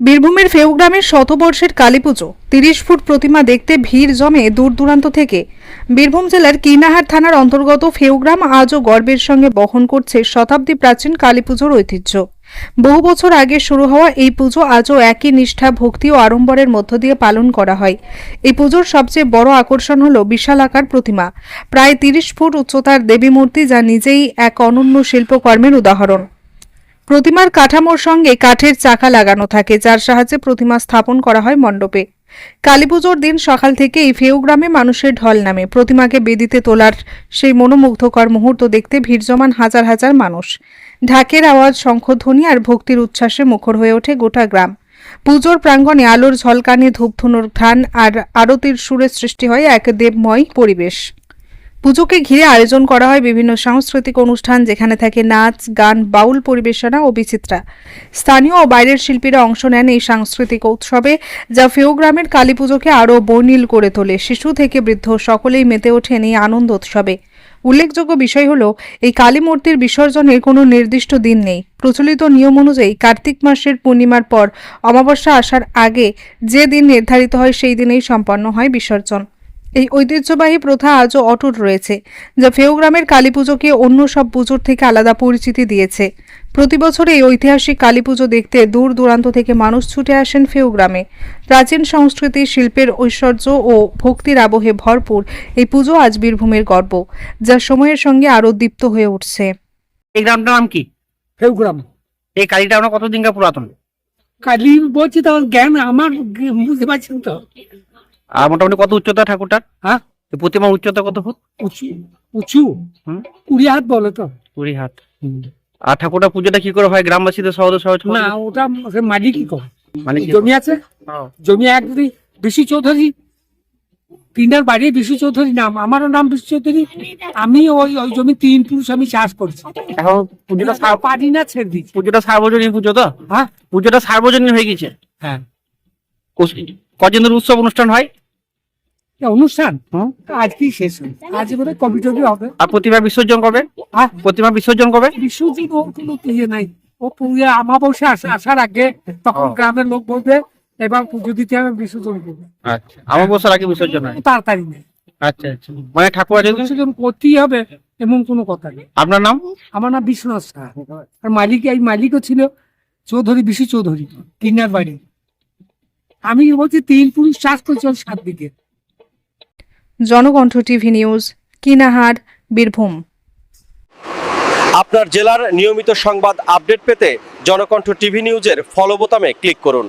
বীরভূমের ফেউগ্রামের শতবর্ষের কালীপুজো তিরিশ ফুট প্রতিমা দেখতে ভিড় জমে দূর দূরান্ত থেকে। বীরভূম জেলার কিনাহার থানার অন্তর্গত ফেউগ্রাম আজও গর্বের সঙ্গে বহন করছে শতাব্দী প্রাচীন কালীপুজোর ঐতিহ্য। বহু বছর আগে শুরু হওয়া এই পুজো আজও একই নিষ্ঠা, ভক্তি ও আড়ম্বরের মধ্য দিয়ে পালন করা হয়। এই পুজোর সবচেয়ে বড় আকর্ষণ হল বিশাল আকার প্রতিমা। প্রায় তিরিশ ফুট উচ্চতার দেবী মূর্তি যা নিজেই এক অনন্য শিল্পকর্মের উদাহরণ। প্রতিমার কাঠামোর সঙ্গে কাঠের চাকা লাগানো থাকে, যার সাহায্যে প্রতিমা স্থাপন করা হয় মণ্ডপে। কালীপুজোর দিন সকাল থেকে এই ফেউগ্রামে মানুষের ঢল নামে। প্রতিমাকে বেদিতে তোলার সেই মনোমুগ্ধকর মুহূর্ত দেখতে ভিড় জমান হাজার হাজার মানুষ। ঢাকের আওয়াজ, শঙ্খধ্বনি আর ভক্তির উচ্ছ্বাসে মুখর হয়ে ওঠে গোটা গ্রাম। পুজোর প্রাঙ্গণে আলোর ঝলকানি, ধূপধুনোর ঘ্রাণ আর আরতির সুরে সৃষ্টি হয় এক দেবময় পরিবেশ। পুজোকে ঘিরে আয়োজন করা হয় বিভিন্ন সাংস্কৃতিক অনুষ্ঠান যেখানে থাকে নাচ, গান, বাউল পরিবেশনা ও বিচিত্রা। স্থানীয় ও বাইরের শিল্পীরা অংশ নেন এই সাংস্কৃতিক উৎসবে, যা ফেউগ্রামের কালী পুজোকে আরও বর্ণিল করে তোলে। শিশু থেকে বৃদ্ধ সকলেই মেতে ওঠেন এই আনন্দ উৎসবে। উল্লেখযোগ্য বিষয় হলো, এই কালী মূর্তির বিসর্জনের কোনো নির্দিষ্ট দিন নেই। প্রচলিত নিয়ম অনুযায়ী কার্তিক মাসের পূর্ণিমার পর অমাবস্যা আসার আগে যে দিন নির্ধারিত হয়, সেই দিনেই সম্পন্ন হয় বিসর্জন। এই ঐতিহ্যবাহী প্রথা আজও অটুট রয়েছে যা ফেউগ্রামের কালী পুজোকে অন্য সব পুজোর থেকে আলাদা পরিচিতি দিয়েছে। প্রতি বছর এই ঐতিহাসিক কালী পুজো দেখতে দূর দূরান্ত থেকে মানুষ ছুটে আসেন ফেউগ্রামে প্রাচীন সংস্কৃতি শিল্পের ঐশ্বর্য ও ভক্তির আবহে ভরপুর এই পুজো আজ বীরভূমের গর্ব যা সময়ের সঙ্গে আরও দীপ্ত হয়ে উঠছে। এই গ্রামটার নাম কি? ফেউগ্রাম এই কালীটা আমরা কতদিনকার পুরাতন? কালি বলছি তো জ্ঞান আমার বুঝতে পারছেন তো। আর মোটামুটি কত উচ্চতা ঠাকুরটার? হ্যাঁ? প্রতিমার উচ্চতা কত ফুট? উঁচু উঁচু। কুড়ি হাত বলে তো। কুড়ি হাত। আর ঠাকুরটা পুজোটা কি করে হয়? গ্রামবাসীদের সহজ সহজ না ওটা সে মালিকই কর। মানে কি জমি আছে? জমি এক বিশু চৌধুরী। তিনটার বাড়ি বিশু চৌধুরী নাম। আমারও নাম বিশু চৌধুরী। আমি ওই ওই জমি তিন পুরুষ আমি চাষ করছি। এখন পুজোটা পারি না ছেড়ে দিচ্ছি পুজোটা সার্বজনীন পুজো তো? হ্যাঁ। পুজোটা সার্বজনীন হয়ে গেছে হ্যাঁ। ধরে উৎসব অনুষ্ঠান হয়? অনুষ্ঠান? হুম। আজকেই শেষ? হবে আজ বোধ হয় টবি হবে। আর প্রতিমা বিসর্জন কবে? হ্যাঁ প্রতিমা বিসর্জন কবে? বিশ্বজিৎ ওর কোনো ইয়ে নাই। ও পুজো আমাবস্যা আসা- আসার আগে তখন ও। গ্রামের লোক বলবে এবার পুজো দিতে হবে বিসর্জন করবে। আচ্ছা। আমার বছর আগে বিসর্জন হয়? তাড়াতাড়ি নেই। আচ্ছা আচ্ছা। মানে ঠাকুর আছে বিসর্জন করতেই হবে এমন কোনো কথা নেই। আপনার নাম? আমার নাম বিশ্বনাথ সাহা আর মালিক এই মালিকও ছিল চৌধুরী বিশু চৌধুরী কিনার বাড়ি আমি বলছি তিন পুরুষ চাষ করছি সাত দিকে। Janakantha TV news Kinahar Birbhum. আপনার জেলার নিয়মিত সংবাদ আপডেট পেতে জনকণ্ঠ টিভি নিউজের ফলো বোতামে ক্লিক করুন।